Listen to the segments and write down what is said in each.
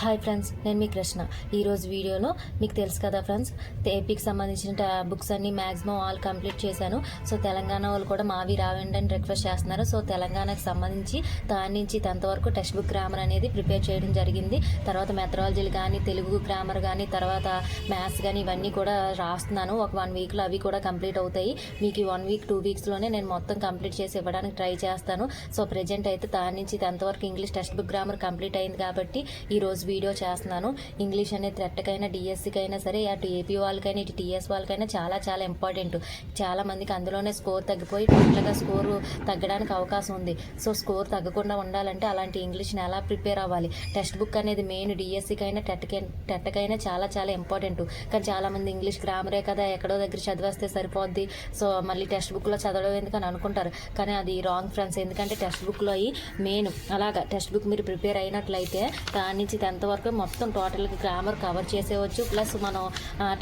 Hi friends నేను మీ కృష్ణ. ఈరోజు వీడియోలో మీకు తెలుసు కదా ఫ్రెండ్స్ ఏపీకి సంబంధించిన బుక్స్ అన్ని మ్యాక్సిమం ఆల్ కంప్లీట్ చేశాను. సో తెలంగాణ వాళ్ళు కూడా మావి రావండి అని రిక్వెస్ట్ చేస్తున్నారు. సో తెలంగాణకు సంబంధించి దాని నుంచి టెన్త్ వరకు టెక్స్ట్ బుక్ గ్రామర్ అనేది ప్రిపేర్ చేయడం జరిగింది. తర్వాత మెథడాలజీలు కానీ తెలుగు గ్రామర్ కానీ తర్వాత మ్యాథ్స్ కానీ ఇవన్నీ కూడా రాస్తున్నాను. ఒక వన్ వీక్లో అవి కూడా కంప్లీట్ అవుతాయి. మీకు ఈ వన్ వీక్ టూ వీక్స్లోనే నేను మొత్తం కంప్లీట్ చేసి ఇవ్వడానికి ట్రై చేస్తాను. సో ప్రజెంట్ అయితే దాని నుంచి టెన్త్ వరకు English textbook grammar complete అయింది కాబట్టి ఈ రోజు వీడియో చేస్తున్నాను. ఇంగ్లీష్ అనేది థ్రెట్కైనా డిఎస్సికి అయినా సరే అటు ఏపీ వాళ్ళకైనా ఇటు టీఎస్ వాళ్ళకైనా చాలా చాలా ఇంపార్టెంట్. చాలా మందికి అందులోనే స్కోర్ తగ్గిపోయి టోటల్గా స్కోరు తగ్గడానికి అవకాశం ఉంది. సో స్కోర్ తగ్గకుండా ఉండాలంటే అలాంటి ఇంగ్లీష్ని ఎలా ప్రిపేర్ అవ్వాలి? టెక్స్ట్ బుక్ అనేది మెయిన్ డిఎస్సికి అయినా టెట్కి టెట్కైనా చాలా చాలా ఇంపార్టెంట్. కానీ చాలా మంది ఇంగ్లీష్ గ్రామరే కదా ఎక్కడో దగ్గర చదివేస్తే సరిపోద్ది. సో మళ్ళీ టెక్స్ట్ బుక్లో చదవడం ఎందుకని అనుకుంటారు? కానీ అది రాంగ్ ఫ్రెండ్స్. ఎందుకంటే టెక్స్ట్ బుక్లో అయి మెయిన్ అలాగా టెక్స్ట్ బుక్ మీరు ప్రిపేర్ అయినట్లయితే దాని నుంచి టెన్త్ వరకు మొత్తం టోటల్గా గ్రామర్ కవర్ చేసేవచ్చు. ప్లస్ మనం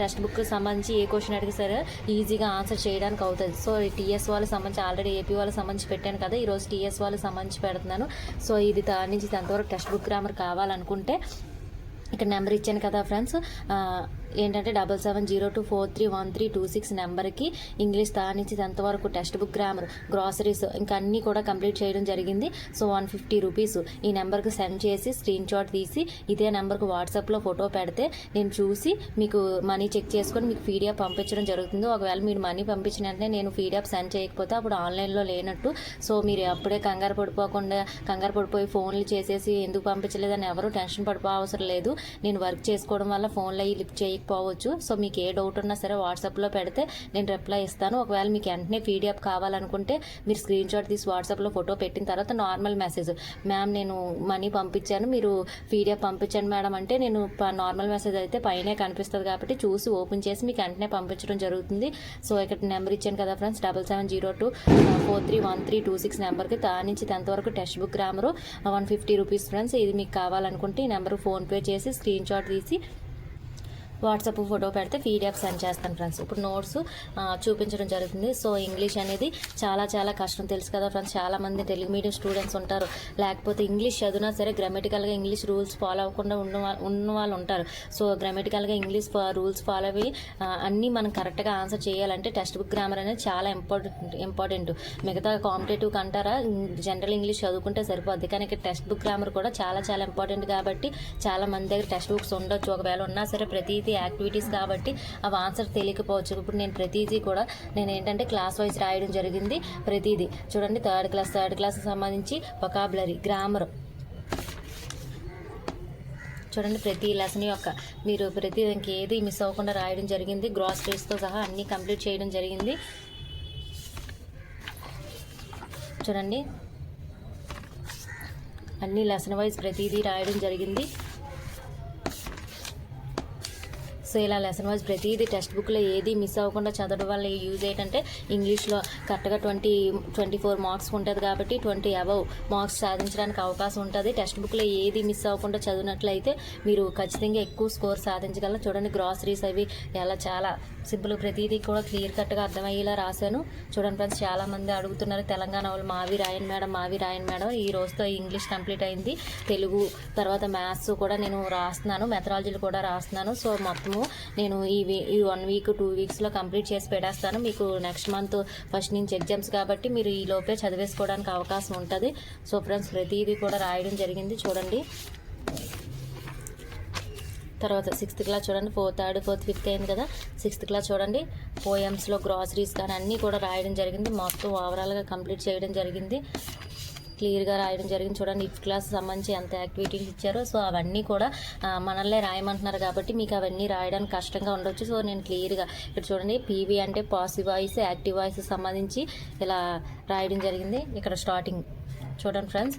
టెక్స్ట్ బుక్కి సంబంధించి ఏ క్వశ్చన్ అడిగి సరే ఈజీగా ఆన్సర్ చేయడానికి అవుతుంది. సో టీఎస్ వాళ్ళకి సంబంధించి ఆల్రెడీ ఏపీ వాళ్ళకి సంబంధించి పెట్టాను కదా ఈరోజు టీఎస్ వాళ్ళకి సంబంధించి పెడుతున్నాను. సో ఇది దాని నుంచి ఎంతవరకు టెక్స్ట్ బుక్ గ్రామర్ కావాలనుకుంటే ఇక్కడ నెంబర్ ఇచ్చాను కదా ఫ్రెండ్స్ ఏంటంటే double seven zero two four three one three two six నెంబర్కి ఇంగ్లీష్ దా నుంచి టెన్త్ వరకు టెక్స్ట్ బుక్ గ్రామర్ గ్రాసరీస్ ఇంకా అన్నీ కూడా కంప్లీట్ చేయడం జరిగింది. సో వన్ ఫిఫ్టీ రూపీస్ ఈ నెంబర్కి సెండ్ చేసి స్క్రీన్ షాట్ తీసి ఇదే నెంబర్కి వాట్సాప్లో ఫోటో పెడితే నేను చూసి మీకు మనీ చెక్ చేసుకొని మీకు పీడిఎఫ్ పంపించడం జరుగుతుంది. ఒకవేళ మీరు మనీ పంపించిన వెంటనే నేను పీడిఎఫ్ సెండ్ చేయకపోతే అప్పుడు ఆన్లైన్లో లేనట్టు. సో మీరు అప్పుడే కంగారు పడిపోకుండా కంగారు పడిపోయి ఫోన్లు చేసేసి ఎందుకు పంపించలేదని ఎవరు టెన్షన్ పడిపో అవసరం లేదు. నేను వర్క్ చేసుకోవడం వల్ల ఫోన్లో అయ్యి లిఫ్ట్ చేయకపోవచ్చు. సో మీకు ఏ డౌట్ ఉన్నా సరే వాట్సాప్లో పెడితే నేను రిప్లై ఇస్తాను. ఒకవేళ మీకు వెంటనే పీడిఎఫ్ కావాలనుకుంటే మీరు స్క్రీన్ షాట్ తీసి వాట్సాప్లో ఫోటో పెట్టిన తర్వాత నార్మల్ మెసేజ్ మ్యామ్ నేను మనీ పంపించాను. మీరు పీడిఎఫ్ పంపించండి మేడం అంటే నేను నార్మల్ మెసేజ్ అయితే పైనే కనిపిస్తుంది కాబట్టి చూసి ఓపెన్ చేసి మీకు వెంటనే పంపించడం జరుగుతుంది. సో ఇక్కడ నెంబర్ ఇచ్చాను కదా friends double seven zero two four three one three two six నెంబర్కి దాని నుంచి టెన్త్ వరకు textbook grammar one fifty rupees friends ఇది మీకు కావాలనుకుంటే ఈ నెంబర్ ఫోన్పే చేసి స్క్రీన్ షాట్ తీసి వాట్సాప్ ఫోటో పెడితే పీడిఎఫ్ సెండ్ చేస్తాను ఫ్రెండ్స్. ఇప్పుడు నోట్స్ చూపించడం జరుగుతుంది. సో ఇంగ్లీష్ అనేది చాలా చాలా కష్టం. తెలుసు కదా ఫ్రెండ్స్ చాలా మంది తెలుగు మీడియం స్టూడెంట్స్ ఉంటారు. లేకపోతే ఇంగ్లీష్ చదివినా సరే గ్రామటికల్గా ఇంగ్లీష్ రూల్స్ ఫాలో అవ్వకుండా ఉన్న ఉన్న వాళ్ళు ఉంటారు. సో గ్రామటికల్గా ఇంగ్లీష్ రూల్స్ ఫాలో అయ్యి అన్నీ మనం కరెక్ట్గా ఆన్సర్ చేయాలంటే టెక్స్ట్ బుక్ గ్రామర్ అనేది చాలా ఇంపార్టెంట్ ఇంపార్టెంట్ మిగతా కాంపిటేటివ్ అంటారా జనరల్ ఇంగ్లీష్ చదువుకుంటే సరిపోద్ది. కానీ ఇక్కడ టెక్స్ట్ బుక్ గ్రామర్ కూడా చాలా చాలా ఇంపార్టెంట్ కాబట్టి చాలా మంది దగ్గర టెక్స్ట్ బుక్స్ ఉండొచ్చు. ఒకవేళ ఉన్నా సరే ప్రతి ప్రతి యాక్టివిటీస్ కాబట్టి అవి ఆన్సర్ తెలియకపోవచ్చు. ఇప్పుడు నేను ప్రతిదీ కూడా నేను ఏంటంటే క్లాస్ వైజ్ రాయడం జరిగింది ప్రతిదీ. చూడండి థర్డ్ క్లాస్ థర్డ్ క్లాస్కి సంబంధించి వొకాబులరీ గ్రామర్ చూడండి ప్రతి లెసన్ యొక్క మీరు ప్రతి ఏది మిస్ అవ్వకుండా రాయడం జరిగింది. గ్రాసరీస్తో సహా అన్నీ కంప్లీట్ చేయడం జరిగింది. చూడండి అన్ని లెసన్ వైజ్ ప్రతిదీ రాయడం జరిగింది. సో ఇలా లెసన్ వైజ్ ప్రతిదీ టెక్స్ట్ బుక్లో ఏది మిస్ అవ్వకుండా చదవడం వల్ల యూజ్ ఏంటంటే ఇంగ్లీష్లో కరెక్ట్గా ట్వంటీ ట్వంటీ ఫోర్ మార్క్స్ ఉంటుంది కాబట్టి ట్వంటీ అబవ్ మార్క్స్ సాధించడానికి అవకాశం ఉంటుంది. టెక్స్ట్ బుక్లో ఏది మిస్ అవ్వకుండా చదివినట్లయితే మీరు ఖచ్చితంగా ఎక్కువ స్కోర్ సాధించగలరు చూడండి గ్రాసరీస్ అవి ఎలా చాలా సింపుల్ ప్రతిదీ కూడా క్లియర్ కట్గా అర్థమయ్యేలా రాశాను. చూడండి ఫ్రెండ్స్ చాలా మంది అడుగుతున్నారు తెలంగాణ వాళ్ళు మావి రాయన్ మేడం మావి రాయన్ మేడం. ఈ రోజుతో ఇంగ్లీష్ కంప్లీట్ అయింది. తెలుగు తర్వాత మ్యాథ్స్ కూడా నేను రాస్తున్నాను మెథడాలజీలు కూడా రాస్తున్నాను. సో మొత్తము నేను ఈ వీ ఈ వన్ వీక్ టూ వీక్స్లో కంప్లీట్ చేసి పెట్టేస్తాను. మీకు నెక్స్ట్ మంత్ ఫస్ట్ నుంచి ఎగ్జామ్స్ కాబట్టి మీరు ఈ లోపే చదివేసుకోవడానికి అవకాశం ఉంటుంది. సో ఫ్రెండ్స్ ప్రతిదీ కూడా రాయడం జరిగింది. చూడండి. తర్వాత సిక్స్త్ క్లాస్ చూడండి. ఫోర్త్ థర్డ్ ఫోర్త్ ఫిఫ్త్ అయింది కదా. సిక్స్త్ క్లాస్ చూడండి. పోయమ్స్లో గ్రాసరీస్ కానీ అన్నీ కూడా రాయడం జరిగింది. మొత్తం ఓవరాల్గా కంప్లీట్ చేయడం జరిగింది. క్లియర్గా రాయడం జరిగింది. చూడండి ఇఫ్ క్లాస్ సంబంధించి ఎంత యాక్టివిటీస్ ఇచ్చారో. సో అవన్నీ కూడా మనల్నే రాయమంటున్నారు కాబట్టి మీకు అవన్నీ రాయడానికి కష్టంగా ఉండొచ్చు. సో నేను క్లియర్గా ఇక్కడ చూడండి పీవీ అంటే పాసివ్ వాయిస్ యాక్టివ్ వాయిస్ సంబంధించి ఇలా రాయడం జరిగింది. ఇక్కడ స్టార్టింగ్ చూడండి ఫ్రెండ్స్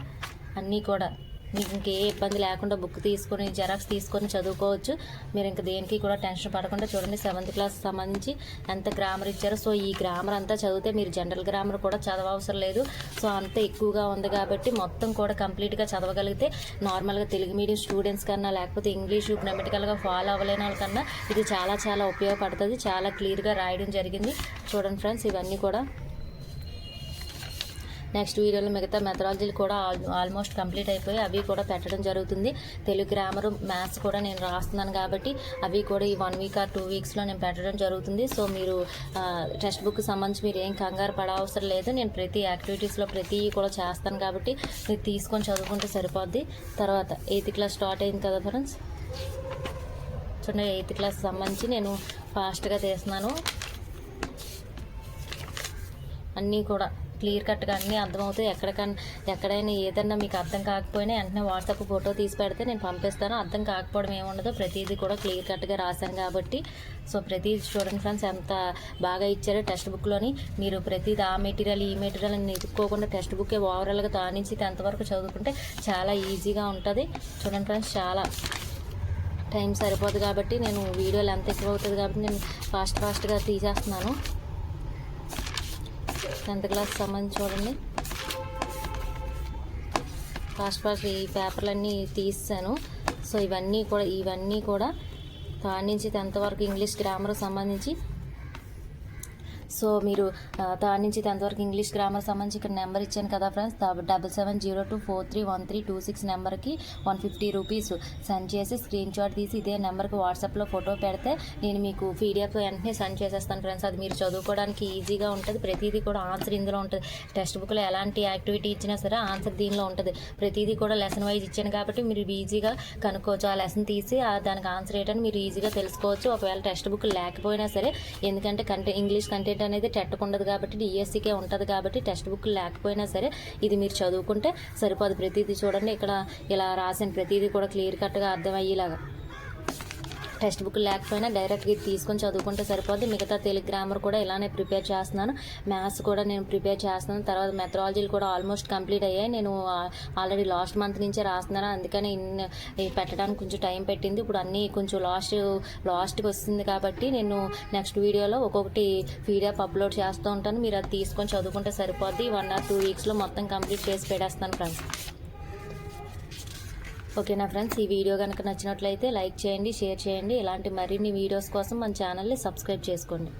అన్నీ కూడా మీకు ఇంకే ఇబ్బంది లేకుండా బుక్ తీసుకొని జెరాక్స్ తీసుకొని చదువుకోవచ్చు. మీరు ఇంకా దేనికి కూడా టెన్షన్ పడకుండా చూడండి సెవెంత్ క్లాస్ సంబంధించి ఎంత గ్రామర్ ఇచ్చారో. సో ఈ గ్రామర్ అంతా చదివితే మీరు జనరల్ గ్రామర్ కూడా చదవవసరం లేదు. సో అంత ఎక్కువగా ఉంది కాబట్టి మొత్తం కూడా కంప్లీట్గా చదవగలిగితే నార్మల్గా తెలుగు మీడియం స్టూడెంట్స్ కన్నా లేకపోతే ఇంగ్లీషు గ్రామటికల్గా ఫాలో అవ్వలేని వాళ్ళకన్నా ఇది చాలా చాలా ఉపయోగపడుతుంది. చాలా క్లియర్గా రాయడం జరిగింది. చూడండి ఫ్రెండ్స్ ఇవన్నీ కూడా నెక్స్ట్ వీడియోలో మిగతా మెథడాలజీలు కూడా ఆల్ ఆల్మోస్ట్ కంప్లీట్ అయిపోయి అవి కూడా పెట్టడం జరుగుతుంది. తెలుగు గ్రామర్ మ్యాథ్స్ కూడా నేను రాస్తున్నాను కాబట్టి అవి కూడా ఈ వన్ వీక్ ఆర్ టూ వీక్స్లో నేను పెట్టడం జరుగుతుంది. సో మీరు టెక్స్ట్ బుక్ సంబంధించి మీరు ఏం కంగారు పడవసరం లేదు. నేను ప్రతి యాక్టివిటీస్లో ప్రతి కూడా చేస్తాను కాబట్టి మీరు తీసుకొని చదువుకుంటే సరిపోద్ది. తర్వాత ఎయిత్ క్లాస్ స్టార్ట్ అయింది కదా ఫ్రెండ్స్ చూడండి ఎయిత్ క్లాస్ సంబంధించి నేను ఫాస్ట్గా తీస్తున్నాను. అన్నీ కూడా క్లియర్ కట్గా అన్నీ అర్థమవుతాయి. ఎక్కడికన్నా ఎక్కడైనా ఏదన్నా మీకు అర్థం కాకపోయినా వెంటనే వాట్సాప్ ఫోటో తీసి పెడితే నేను పంపిస్తాను. అర్థం కాకపోవడం ఏముండదు. ప్రతిదీ కూడా క్లియర్ కట్గా రాశాను కాబట్టి. సో ప్రతిదీ స్టూడెంట్ ఫ్రెండ్స్ ఎంత బాగా ఇచ్చారో టెక్స్ట్ బుక్లోని మీరు ప్రతిదీ ఆ మెటీరియల్ ఈ మెటీరియల్ అని ఎదుక్కోకుండా టెక్స్ట్ బుక్కే ఓవరాల్గా తానించి నుంచి టెన్త్ వరకు చదువుకుంటే చాలా ఈజీగా ఉంటుంది. చూడండి ఫ్రెండ్స్ చాలా టైం సరిపోదు కాబట్టి నేను వీడియోలు ఎంత ఎక్కువ అవుతుంది కాబట్టి నేను ఫాస్ట్ ఫాస్ట్గా తీసేస్తున్నాను. టెన్త్ క్లాస్ సంబంధించి చూడండి. ఫాస్ట్ ఫాస్ట్ ఈ పేపర్లన్నీ తీసాను సో ఇవన్నీ కూడా ఇవన్నీ కూడా కాడి నుంచి టెన్త్ వరకు ఇంగ్లీష్ గ్రామర్ సంబంధించి సో మీరు దాని థర్డ్ నుంచి టెన్త్ వరకు ఇంగ్లీష్ గ్రామర్ సంబంధించి ఇక్కడ నెంబర్ ఇచ్చాను కదా friends. Double seven zero two four three one three two six నెంబర్కి వన్ ఫిఫ్టీ రూపీస్ సెండ్ చేసి స్క్రీన్ షాట్ తీసి ఇదే నెంబర్కి వాట్సాప్లో ఫోటో పెడితే నేను మీకు పీడిఎఫ్ వెంటనే సెండ్ చేసేస్తాను ఫ్రెండ్స్. అది మీరు చదువుకోవడానికి ఈజీగా ఉంటుంది. ప్రతిదీ కూడా ఆన్సర్ ఇందులో ఉంటుంది. టెక్స్ట్ బుక్లో ఎలాంటి యాక్టివిటీ ఇచ్చినా సరే ఆన్సర్ దీనిలో ఉంటుంది. ప్రతిదీ కూడా లెసన్ వైజ్ ఇచ్చాను కాబట్టి మీరు ఈజీగా కనుక్కోవచ్చు. ఆ లెసన్ తీసి ఆ దానికి ఆన్సర్ ఏంటని మీరు ఈజీగా తెలుసుకోవచ్చు. ఒకవేళ టెక్స్ట్ బుక్ లేకపోయినా సరే ఎందుకంటే కంటే ఇంగ్లీష్ కంటెంట్ అనేది టెట్కు ఉండదు కాబట్టి డిఎస్సికే ఉంటుంది కాబట్టి టెక్స్ట్ బుక్ లేకపోయినా సరే ఇది మీరు చదువుకుంటే సరిపోదు. ప్రతిదీ చూడండి. ఇక్కడ ఇలా రాసిన ప్రతిదీ కూడా క్లియర్ కట్గా అర్థమయ్యేలాగా. టెక్స్ట్ బుక్ లేకపోయినా డైరెక్ట్గా ఇది తీసుకొని చదువుకుంటే సరిపోద్ది. మిగతా తెలుగు గ్రామర్ కూడా ఇలానే ప్రిపేర్ చేస్తున్నాను. మ్యాథ్స్ కూడా నేను ప్రిపేర్ చేస్తున్నాను. తర్వాత మెథడాలజీలు కూడా ఆల్మోస్ట్ కంప్లీట్ అయ్యాయి. నేను ఆల్రెడీ లాస్ట్ మంత్ నుంచే రాస్తున్నాను. అందుకని ఇన్ని పెట్టడానికి కొంచెం టైం పెట్టింది. ఇప్పుడు అన్నీ కొంచెం లాస్ట్ లాస్ట్కి వస్తుంది కాబట్టి నేను నెక్స్ట్ వీడియోలో ఒక్కొక్కటి పీడిఎఫ్ అప్లోడ్ చేస్తూ ఉంటాను. మీరు అది తీసుకొని చదువుకుంటే సరిపోద్ది. వన్ ఆర్ టూ వీక్స్లో మొత్తం కంప్లీట్ చేసి పెట్టేస్తాను ఫ్రెండ్స్. ఓకేనా ఫ్రెండ్స్? ఈ వీడియో కనుక నచ్చినట్లయితే లైక్ చేయండి షేర్ చేయండి. ఇలాంటి మరిన్ని వీడియోస్ కోసం మన ఛానల్ని సబ్స్క్రైబ్ చేసుకోండి.